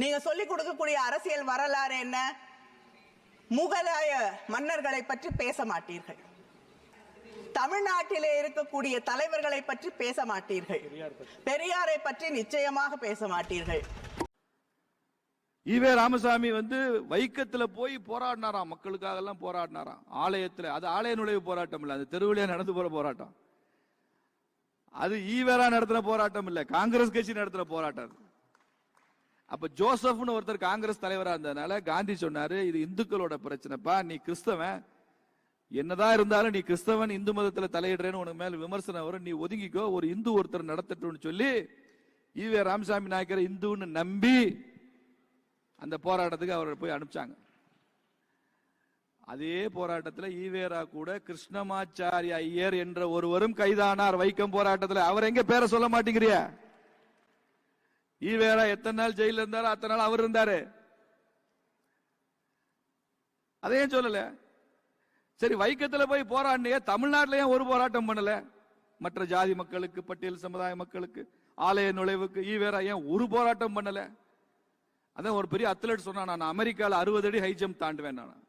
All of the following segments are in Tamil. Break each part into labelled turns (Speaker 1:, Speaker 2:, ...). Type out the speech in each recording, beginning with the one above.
Speaker 1: நீங்க சொல்லிக் கொடுக்கக்கூடிய அரசியல் வரலாறு என்ன? முகலாய மன்னர்களை பற்றி பேச மாட்டீர்கள். தமிழ்நாட்டிலே இருக்கக்கூடிய தலைவர்களை பற்றி பேச மாட்டீர்கள். பெரியாரை பற்றி நிச்சயமாக பேச மாட்டீர்கள்.
Speaker 2: ஈவே ராமசாமி வந்து வைக்கத்துல போய் போராடினாராம் மக்களுக்காக எல்லாம் போராடினாராம் ஆலயத்துல. அது ஆலய நுழைவு போராட்டம் இல்ல. அது தெருவிலே நடந்து போற போராட்டம். அது ஈவேரா நடத்தின போராட்டம் இல்ல. காங்கிரஸ் கட்சி நடத்தின போராட்டம் அப்ப ஜோசப்னு ஒருத்தர் காங்கிரஸ் தலைவரா இருந்ததுனால காந்தி சொன்னாரு இது இந்துக்களோட பிரச்சனைப்பா நீ கிறிஸ்தவன். என்னதான் இருந்தாலும் நீ கிறிஸ்தவன் இந்து மதத்துல தலையிடுறேன்னு உனக்கு மேல விமர்சனம் வரும். நீ ஒதுங்கிக்கோ ஒரு இந்து ஒருத்தர் நடத்தட்டும்னு சொல்லி ஈவே ராமசாமி நாயக்கரை இந்துன்னு நம்பி அந்த போராட்டத்துக்கு அவரை போய் அனுப்பிச்சாங்க. அதே போராட்டத்தில் ஈவேரா கூட கிருஷ்ணமாச்சாரிய ஐயர் என்ற ஒருவரும் கைதானார். வைக்கம் போராட்டத்தில். அவர் எங்க பேரை சொல்ல மாட்டேங்கிறியா? ஈவேரா எத்தனை நாள் ஜெயில இருந்தாரோ அத்தனை நாள் அவர் இருந்தாரு. அதையும் சொல்லல. சரி வைக்கத்துல போய் போராடினே தமிழ்நாட்டில ஏன் ஒரு போராட்டம் பண்ணல. மற்ற ஜாதி மக்களுக்கு பட்டியல் சமுதாய மக்களுக்கு ஆலய நுழைவுக்கு ஈவேரா ஏன் ஒரு போராட்டம் பண்ணல? அதான் ஒரு பெரிய அத்லட் சொன்னா நான். அமெரிக்கால அறுபது அடி ஹை ஜம்ப் தாண்டுவேன் நான்.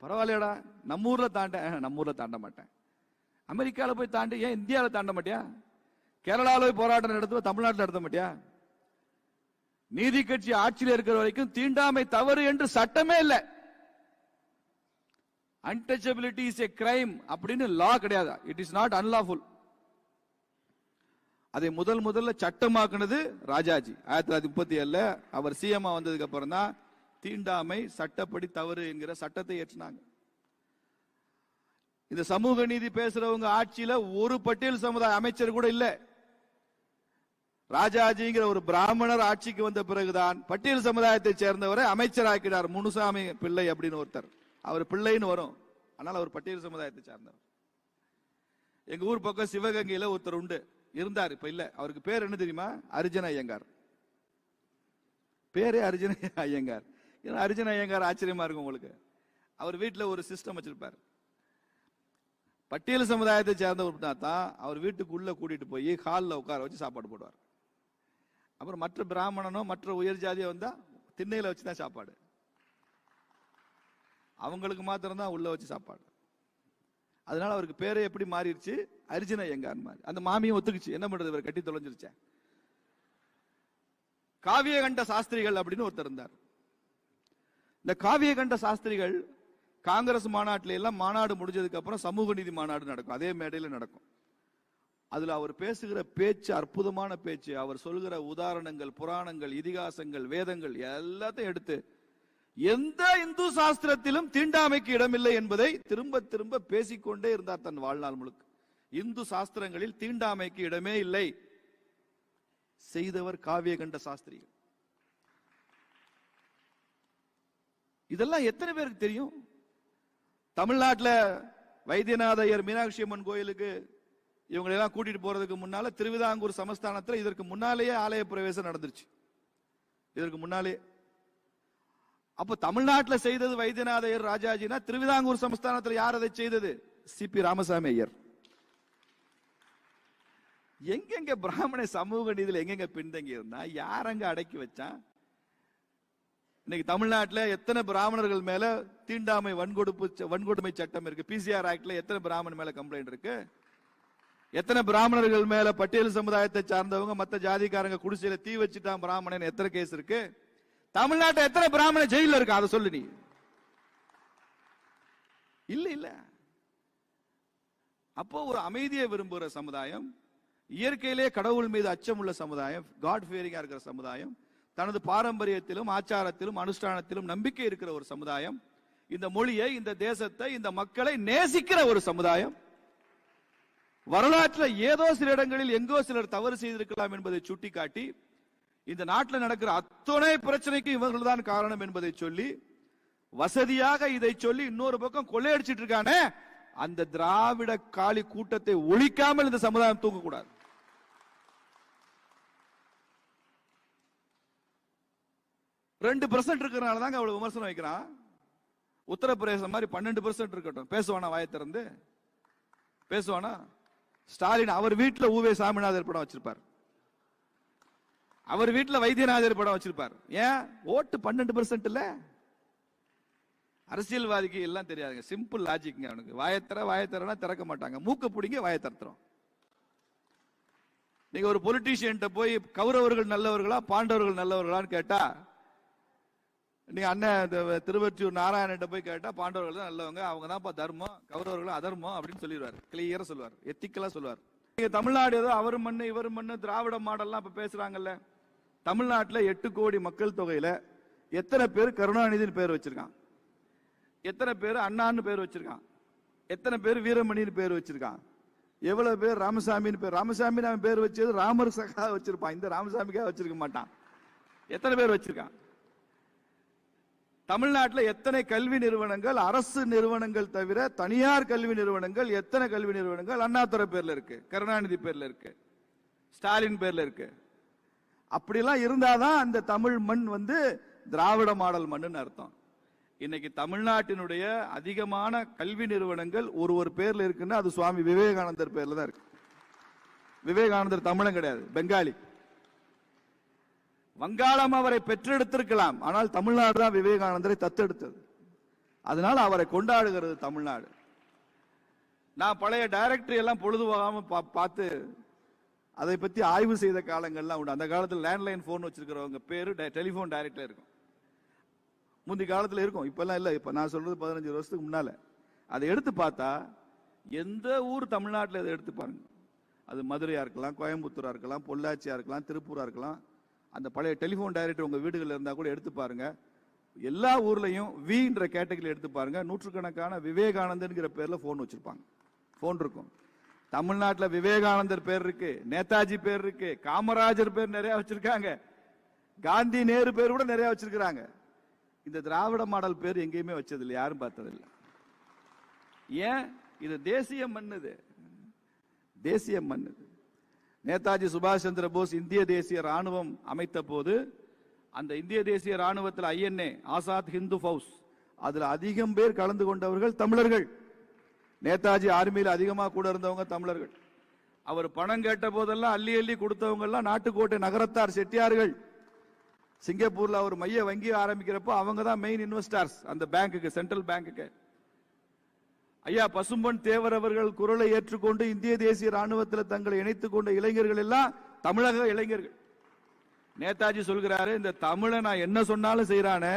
Speaker 2: பரவாயில்லையடா நம்ம ஊர்ல தாண்ட நம்ம ஊர்ல தாண்ட மாட்டேன். அமெரிக்கால போய் தாண்டி ஏன் இந்தியாவில் தாண்ட மாட்டியா? கேரளாவில் போய் போராட்டம் நடத்துவ தமிழ்நாட்டில் நடத்த மாட்டியா? நீதி கட்சி ஆட்சியில் இருக்கிற வரைக்கும் தீண்டாமை தவறு என்று சட்டமே இல்லை. அன்டச்சபிலிட்டி இஸ் ஏ கிரைம் அப்படின்னு லா கிடையாது. இட் இஸ் நாட் அன்லாஃபுல் அதை முதல் முதல்ல சட்டமாக்குனது ராஜாஜி. ஆயிரத்தி தொள்ளாயிரத்தி முப்பத்தி ஏழுல அவர் சிஎம்ஆ வந்ததுக்கு அப்புறம் தான் தீண்டாமை சட்டப்படி தவறு என்கிற சட்டத்தை ஏற்றினாங்க. இந்த சமூக நீதி பேசுறவங்க ஆட்சியில ஒரு பட்டியல் சமுதாய அமைச்சர் கூட இல்லை. ராஜாஜிங்கிற ஒரு பிராமணர் ஆட்சிக்கு வந்த பிறகுதான் பட்டியல் சமுதாயத்தை சேர்ந்தவரை அமைச்சராக்கினார் முனுசாமி பிள்ளை அப்படின்னு ஒருத்தர். அவர் பிள்ளைன்னு வரும். ஆனால் அவர் பட்டியல் சமுதாயத்தை சார்ந்தவர். எங்க ஊர் பக்கம் சிவகங்கையில ஒருத்தர் உண்டு. இருந்தார் இப்ப இல்ல. அவருக்கு பேர் என்ன தெரியுமா? அர்ஜுன ஐயங்கார். பேரே அர்ஜுன ஐயங்கார். ஏன்னா அர்ஜுன ஐயங்கார் ஆச்சரியமா இருக்கும் உங்களுக்கு. அவர் வீட்டில் ஒரு சிஸ்டம் வச்சிருப்பார். பட்டியல் சமுதாயத்தை சேர்ந்தவர் தான் அவர் வீட்டுக்குள்ள கூட்டிட்டு போய் ஹாலில் உட்கார வச்சு சாப்பாடு போடுவார். அப்புறம் மற்ற பிராமணனோ மற்ற உயர் ஜாதியோ வந்தா திண்ணையில வச்சு தான் சாப்பாடு. அவங்களுக்கு மாத்திரம்தான் உள்ள வச்சு சாப்பாடு. அதனால அவருக்கு பேரே எப்படி மாறிடுச்சு? அர்ஜுன எங்கார் மாதிரி. அந்த மாமியும் ஒத்துக்குச்சு. என்ன பண்றது? இவர் கட்டி தொலைஞ்சிருச்சேன் காவியகண்ட சாஸ்திரிகள் அப்படின்னு ஒருத்தர் இருந்தார். இந்த காவியகண்ட சாஸ்திரிகள் காங்கிரஸ் மாநாட்டில எல்லாம் மாநாடு முடிஞ்சதுக்கு அப்புறம் சமூக நீதி மாநாடு நடக்கும். அதே மேடையில் நடக்கும். அதில் அவர் பேசுகிற பேச்சு அற்புதமான பேச்சு அவர் சொல்கிற உதாரணங்கள் புராணங்கள் இதிகாசங்கள் வேதங்கள் எல்லாத்தையும் எடுத்து எந்த இந்து சாஸ்திரத்திலும் தீண்டாமைக்கு இடமில்லை என்பதை திரும்ப திரும்ப பேசிக்கொண்டே இருந்தார் தன் வாழ்நாள் முழுக்க. இந்து சாஸ்திரங்களில் தீண்டாமைக்கு இடமே இல்லை. செய்தவர் காவியகண்ட சாஸ்திரிகள். இதெல்லாம் எத்தனை பேருக்கு தெரியும்? தமிழ்நாட்டுல வைத்தியநாத ஐயர் மீனாட்சி அம்மன் கோயிலுக்கு இவங்களெல்லாம் கூட்டிட்டு போறதுக்கு முன்னால திருவிதாங்கூர் சமஸ்தானத்தில் இதற்கு முன்னாலேயே ஆலய பிரவேசம் நடந்துருச்சு. இதற்கு முன்னாலே. அப்ப தமிழ்நாட்டில் செய்தது வைத்தியநாத ஐயர் ராஜாஜினா திருவிதாங்கூர் சமஸ்தானத்தில் யார் அதை செய்தது? C P Ramaswamy Iyer. எங்கெங்க பிராமண சமூக நிதியில் எங்கெங்க பின்தங்கி இருந்தா யார் அங்க அடக்கி வச்சான்? இன்னைக்கு தமிழ்நாட்டில் எத்தனை பிராமணர்கள் மேல தீண்டாமை வன்கொடுப்பு ச- வன்கொடுமை சட்டம் இருக்கு? பிசிஆர் ஆக்ட்ல எத்தனை பிராமணன் மேல கம்ப்ளைண்ட் இருக்கு? எத்தனை பிராமணர்கள் மேல பட்டியல் சமுதாயத்தை சார்ந்தவங்க மத்த ஜாதிக்காரங்க குடிசையில தீ வச்சுட்டான் பிராமணன் எத்தனை கேஸ் இருக்கு? தமிழ்நாட்டை எத்தனை பிராமண ஜெயில இருக்கு? அதை சொல்லு நீ. இல்ல இல்ல. அப்போ ஒரு அமைதியை விரும்புகிற சமுதாயம் இயற்கையிலே கடவுள் மீது அச்சம் உள்ள சமுதாயம் காட் ஃபியரிங்கா இருக்கிற சமுதாயம் தனது பாரம்பரியத்திலும் ஆச்சாரத்திலும் அனுஷ்டானத்திலும் நம்பிக்கை இருக்கிற ஒரு சமுதாயம் இந்த மொழியை இந்த தேசத்தை இந்த மக்களை நேசிக்கிற ஒரு சமுதாயம் வரலாற்றில் ஏதோ சில இடங்களில் எங்கோ சிலர் தவறு செய்திருக்கலாம் என்பதை சுட்டிக்காட்டி இந்த நாட்டில் நடக்கிற அத்தனை பிரச்சனைக்கு இவர்கள் தான் காரணம் என்பதை சொல்லி வசதியாக இதை சொல்லி இன்னொரு பக்கம் கொள்ளையடிச்சிட்டு இருக்கானே அந்த திராவிட காளி கூட்டத்தை ஒழிக்காமல் இந்த சமுதாயம் தூங்கக்கூடாது. ரெண்டு பர்சன்ட் இருக்கிறனால தாங்க அவ்வளவு விமர்சனம் வைக்கிறான். உத்தரப்பிரதேசம் மாதிரி பன்னெண்டு பர்சன்ட் இருக்கட்டும். பேசுவானா வாயை திறந்து? பேசுவானா? ஸ்டாலின் அவர் வீட்டில் ஊவே சாமிநாதர் படம் வச்சிருப்பார். அவர் வீட்டில் வைத்தியநாதர் படம் வச்சிருப்பார். ஏன்? ஓட்டு பன்னெண்டு பெர்சென்ட் இல்ல? அரசியல்வாதிக்கு எல்லாம் தெரியாதுங்க. சிம்பிள் லாஜிக்ங்க அவனுக்கு. வாயத்தர வாயத்தரனா திறக்க மாட்டாங்க. மூக்க பிடிங்க வாயை திறத்துறோம் நீங்க ஒரு பொலிட்டீஷியன்ட்ட போய் கௌரவர்கள் நல்லவர்களா பாண்டவர்கள் நல்லவர்களான்னு கேட்டா நீங்க அண்ணன் இந்த திருவொற்றியூர் போய் கேட்டா பாண்டவர்கள் தான் நல்லவங்க அவங்க தான்ப்பா தர்மம் கௌரவர்கள் அதர்மம் அப்படின்னு சொல்லிடுவார். கிளியரா சொல்லுவார். எத்திக்கலா சொல்லுவார். நீங்க தமிழ்நாடு ஏதோ அவர் மண்ணு இவர் மண்ணு திராவிட மாடல்லாம் இப்ப பேசுறாங்கல்ல. தமிழ்நாட்டில் எட்டு கோடி மக்கள் தொகையில எத்தனை பேர் கருணாநிதினு பேர் வச்சிருக்கான்? எத்தனை பேர் அண்ணான்னு பேர் வச்சிருக்கான்? எத்தனை பேர் வீரமணின்னு பேர் வச்சிருக்கான்? எவ்வளவு பேர் ராமசாமின்னு பேர் ராமசாமின்னு அவன் பேர் வச்சது ராமர் சகா வச்சிருப்பான். இந்த ராமசாமிக்காக வச்சிருக்க மாட்டான். எத்தனை பேர் வச்சிருக்கான்? தமிழ்நாட்டில் எத்தனை கல்வி நிறுவனங்கள் அரசு நிறுவனங்கள் தவிர தனியார் கல்வி நிறுவனங்கள் எத்தனை கல்வி நிறுவனங்கள்? அண்ணாதுரை பேர்ல இருக்கு கருணாநிதி பேர்ல இருக்கு ஸ்டாலின் பேர்ல இருக்கு. அப்படிலாம் இருந்தாதான் அந்த தமிழ் மண் வந்து திராவிட மாடல் மண்ணுன்னு அர்த்தம். இன்னைக்கு தமிழ்நாட்டினுடைய அதிகமான கல்வி நிறுவனங்கள் ஒரு ஒரு பேர்ல இருக்குன்னா அது சுவாமி விவேகானந்தர் பேர்ல தான் இருக்கு. விவேகானந்தர் தமிழன் கிடையாது பெங்காலி. வங்காளம் அவரை பெற்றெடுத்திருக்கலாம். ஆனால் தமிழ்நாடு தான் விவேகானந்தரை தத்தெடுத்தது. அதனால் அவரை கொண்டாடுகிறது தமிழ்நாடு. நான் பழைய டைரக்டரி எல்லாம் பொழுது பா- பார்த்து அதை பற்றி ஆய்வு செய்த காலங்கள்லாம் உண்டு. அந்த காலத்தில் லேண்ட்லைன் ஃபோன் வச்சிருக்கிறவங்க பேர் டெலிஃபோன் டைரக்டர் இருக்கும். முந்தி காலத்தில் இருக்கும். இப்போல்லாம் இல்லை. இப்போ நான் சொல்றது பதினஞ்சு வருஷத்துக்கு முன்னால். அதை எடுத்து பார்த்தா எந்த ஊர் தமிழ்நாட்டில் இதை எடுத்து பாருங்க. அது மதுரையாக இருக்கலாம் கோயம்புத்தூராக இருக்கலாம் பொள்ளாச்சியாக இருக்கலாம் திருப்பூராக இருக்கலாம். அந்த பழைய டெலிஃபோன் டைரக்டர் உங்கள் வீடுகளில் இருந்தால் கூட எடுத்து பாருங்க. எல்லா ஊர்லேயும் வின்ற கேட்டகரியில் எடுத்து பாருங்க. நூற்றுக்கணக்கான விவேகானந்தன்கிற பேரில் ஃபோன் வச்சுருப்பாங்க. ஃபோன் இருக்கும். தமிழ்நாட்டில் விவேகானந்தர் பேர் இருக்கு நேதாஜி பேர் இருக்கு காமராஜர் பேர் நிறைய வச்சிருக்காங்க. காந்தி நேரு பேர் கூட நிறைய வச்சிருக்காங்க இந்த திராவிட மாடல் பேர் எங்கேயுமே வச்சதில்லை யாரும் பார்த்ததில்லை. ஏன்? இது தேசிய மண் இது தேசிய மண் இது நேதாஜி சுபாஷ் சந்திர போஸ் இந்திய தேசிய ராணுவம் அமைத்த போது அந்த இந்திய தேசிய ராணுவத்தில் ஐஎன்ஏ ஆசாத் ஹிந்து ஃபவுஸ் அதில் அதிகம் பேர் கலந்து கொண்டவர்கள் தமிழர்கள். நேதாஜி ஆர்மியில் அதிகமாக கூட இருந்தவங்க தமிழர்கள். அவர் பணம் கேட்ட போதெல்லாம் அள்ளி அள்ளி கொடுத்தவங்க எல்லாம் நாட்டுக்கோட்டை நகரத்தார் செட்டியார்கள். சிங்கப்பூரில் அவர் மைய வங்கி ஆரம்பிக்கிறப்போ அவங்க தான் மெயின் இன்வெஸ்டர்ஸ் அந்த பேங்க்குக்கு சென்ட்ரல் பேங்க்குக்கு ஐயா பசும்பொன் தேவர் அவர்கள் குரலை ஏற்றுக்கொண்டு இந்திய தேசிய ராணுவத்தில் தங்களை இணைத்துக் கொண்ட இளைஞர்கள் எல்லாம் தமிழக இளைஞர்கள். நேதாஜி சொல்கிறாரு இந்த தமிழை நான் என்ன சொன்னாலும் செய்யறானே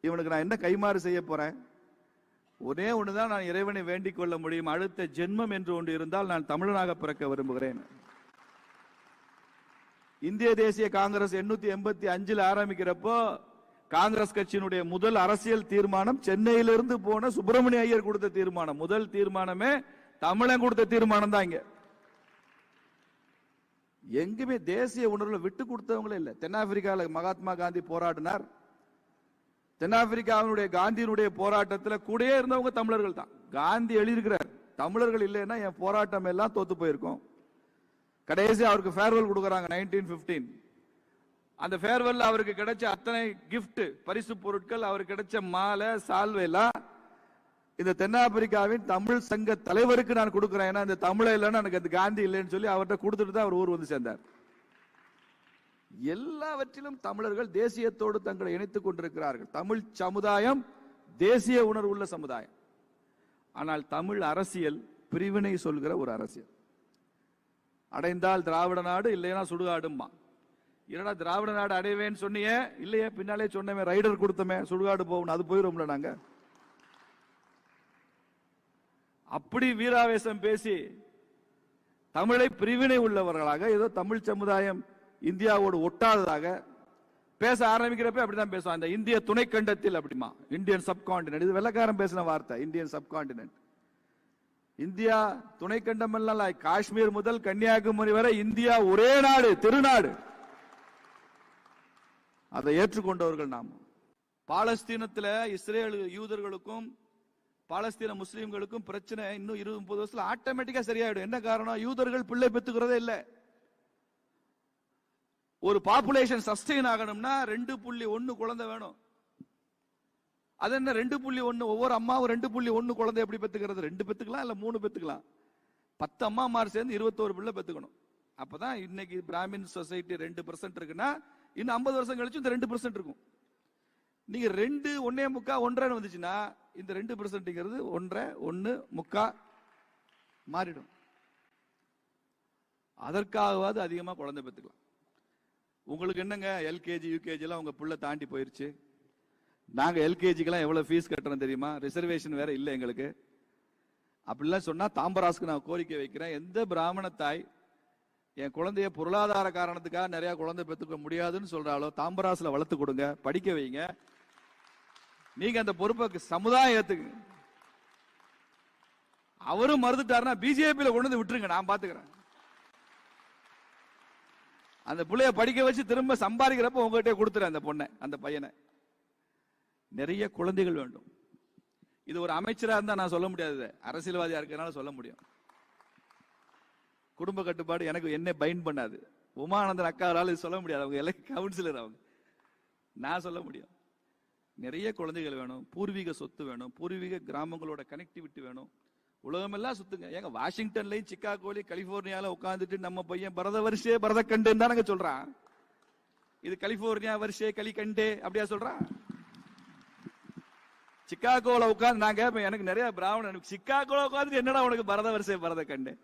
Speaker 2: இவனுக்கு நான் என்ன கைமாறு செய்ய போறேன்? ஒரே ஒண்ணுதான் நான் இறைவனை வேண்டிக் கொள்ள முடியும். அடுத்த ஜென்மம் என்று ஒன்று இருந்தால் நான் தமிழனாக பிறக்க விரும்புகிறேன். இந்திய தேசிய காங்கிரஸ் எண்ணூத்தி எண்பத்தி அஞ்சில் ஆரம்பிக்கிறப்போ காங்கிரஸ் கட்சியினுடைய முதல் அரசியல் தீர்மானம் சென்னையிலிருந்து போன சுப்பிரமணிய ஐயர் கொடுத்த தீர்மானம். முதல் தீர்மானமே தமிழன் கொடுத்த தீர்மானம் தான் இங்க. எங்குமே தேசிய உணர்வுல விட்டு கொடுத்தவங்களே இல்லை. தென்னாப்பிரிக்காவில் மகாத்மா காந்தி போராடினார். தென்னாப்பிரிக்காவினுடைய காந்தியினுடைய போராட்டத்தில் கூடயே இருந்தவங்க தமிழர்கள் தான். காந்தி எழுதியிருக்கிறார் தமிழர்கள் இல்லைன்னா என் போராட்டம் எல்லாம் தோத்து போயிருக்கும். கடைசி அவருக்கு ஃபேர்வெல் கொடுக்குறாங்க நைன்டீன் பிப்டீன் அந்த ஃபேர்வெல் அவருக்கு கிடைச்ச அத்தனை கிஃப்ட் பரிசு பொருட்கள் அவருக்கு கிடைச்ச மாலை சால்வை இந்த தென்னாப்பிரிக்காவின் தமிழ் சங்க தலைவருக்கு நான் கொடுக்குறேன். ஏன்னா இந்த தமிழை இல்லைன்னா எனக்கு அந்த காந்தி இல்லைன்னு சொல்லி அவர்கிட்ட கொடுத்துட்டு தான் அவர் ஊர் வந்து சேர்ந்தார். எல்லாவற்றிலும் தமிழர்கள் தேசியத்தோடு தங்களை இணைத்துக் கொண்டிருக்கிறார்கள். தமிழ் சமுதாயம் தேசிய உணர்வுள்ள சமுதாயம். ஆனால் தமிழ் அரசியல் பிரிவினை சொல்கிற ஒரு அரசியல். அடைந்தால் திராவிட நாடு இல்லைன்னா சுடுகாடும்மா என்னடா திராவிட நாடு அடைவேன்னு சொன்னியே? இல்லையே பின்னாலே சொன்னமே ரைடர் கொடுத்தமே சுடுகாடு போகணும் அது போயிரும்ல நாங்க. அப்படி வீராவேசம் பேசி தமிழை பிரிவினை உள்ளவர்களாக ஏதோ தமிழ் சமுதாயம் இந்தியாவோடு ஒட்டாததாக பேச ஆரம்பிக்கிறப்ப அப்படிதான் பேசுவான். அந்த இந்திய துணைக்கண்டத்தில் அப்படிமா இந்தியன் சப்கான்டினென்ட் இது வெள்ளக்காரன் பேசின வார்த்தை இந்தியன் சப்கான்டினென்ட் இந்தியா துணைக்கண்டம் எல்லாம் காஷ்மீர் முதல் கன்னியாகுமரி வரை இந்தியா ஒரே நாடு திருநாடு அதை ஏற்றுக்கொண்டவர்கள் நாம். பாலஸ்தீனத்தில் இஸ்ரேல் யூதர்களுக்கும் பாலஸ்தீன முஸ்லீம்களுக்கும் பிரச்சனை இன்னும் இருபது முப்பது வருஷத்துல ஆட்டோமேட்டிக்கா சரியாயிடும். என்ன காரணம்? யூதர்கள் பிள்ளை பெத்துக்கிறதே இல்லை. ஒரு பாப்புலேஷன் சஸ்டெயின் ஆகணும்னா ரெண்டு புள்ளி ஒன்னு குழந்தை வேணும். அது என்ன ரெண்டு புள்ளி ஒன்று ஒவ்வொரு அம்மாவும் ரெண்டு புள்ளி ஒன்று குழந்தை எப்படி பெற்றுக்கிறது? ரெண்டு பெற்றுக்கலாம் இல்லை மூணு பெற்றுக்கலாம்? பத்து அம்மா மாதிரி சேர்ந்து இருபத்தோரு பிள்ளை பெற்றுக்கணும். அப்போ தான் இன்னைக்கு பிராமின் சொசைட்டி ரெண்டு பர்சன்ட் இருக்குன்னா இன்னும் ஐம்பது வருஷம் கழிச்சு இந்த ரெண்டு பர்சன்ட் இருக்கும். நீங்க ரெண்டு ஒன்னே முக்கா ஒன்றரை வந்துச்சுன்னா இந்த ரெண்டு பர்சன்ட்ங்கிறது ஒன்றரை ஒன்னு முக்கா மாறிடும். அதற்காகவாது அதிகமா குழந்தை பெற்றுக்கலாம். உங்களுக்கு என்னங்க எல்கேஜி யூகேஜி எல்லாம் உங்க தாண்டி போயிருச்சு? நாங்க எல்கேஜிக்கெல்லாம் எவ்வளவு ஃபீஸ் கட்டுறோம் தெரியுமா? ரிசர்வேஷன் வேற இல்லை எங்களுக்கு. அப்படிலாம் சொன்னா தாம்பராசுக்கு நான் கோரிக்கை வைக்கிறேன். எந்த பிராமண தாய் என் குழந்தைய பொருளாதார காரணத்துக்காக நிறைய குழந்தை பெற்றுக்க முடியாதுன்னு சொல்றாலோ தாம்பராசுல வளர்த்து கொடுங்க படிக்க வைங்க. நீங்க அந்த பொறுப்பை சமுதாயம் ஏத்துக்கு அவரும் மறுத்துட்டாருன்னா பிஜேபியில கொண்டு வந்து விட்டுருங்க நான் பாத்துக்கிறேன். அந்த பிள்ளைய படிக்க வச்சு திரும்ப சம்பாதிக்கிறப்ப உங்ககிட்ட கொடுத்துரு அந்த பொண்ணை அந்த பையனை. நிறைய குழந்தைகள் வேண்டும். இது ஒரு அமைச்சரா இருந்தா நான் சொல்ல முடியாது அரசியல்வாதியா இருக்கிறனால சொல்ல முடியும். குடும்ப கட்டுப்பாடு எனக்கு என்ன பைண்ட் பண்ணாது. உமானந்தன் அக்காவால் இது சொல்ல முடியாது. அவங்க எல்லாம் கவுன்சிலர் அவங்க. நான் சொல்ல முடியும். நிறைய குழந்தைகள் வேணும். பூர்வீக சொத்து வேணும். பூர்வீக கிராமங்களோட கனெக்டிவிட்டி வேணும். உலகமெல்லாம் சுத்துங்க. ஏங்க வாஷிங்டன்லயும் சிக்காகோலயும் கலிபோர்னியால உட்காந்துட்டு நம்ம பையன் பரத வருஷே பரத கண்டுன்னு தானங்க சொல்றான். இது கலிபோர்னியா வருஷே களி கண்டே அப்படியா சொல்றான்? சிக்காகோல உட்காந்து நான் கேட்பேன் எனக்கு நிறைய பிராமணன். எனக்கு சிக்காகோல உட்காந்துட்டு என்னடா உனக்கு பரத வருஷே பரத கண்டு?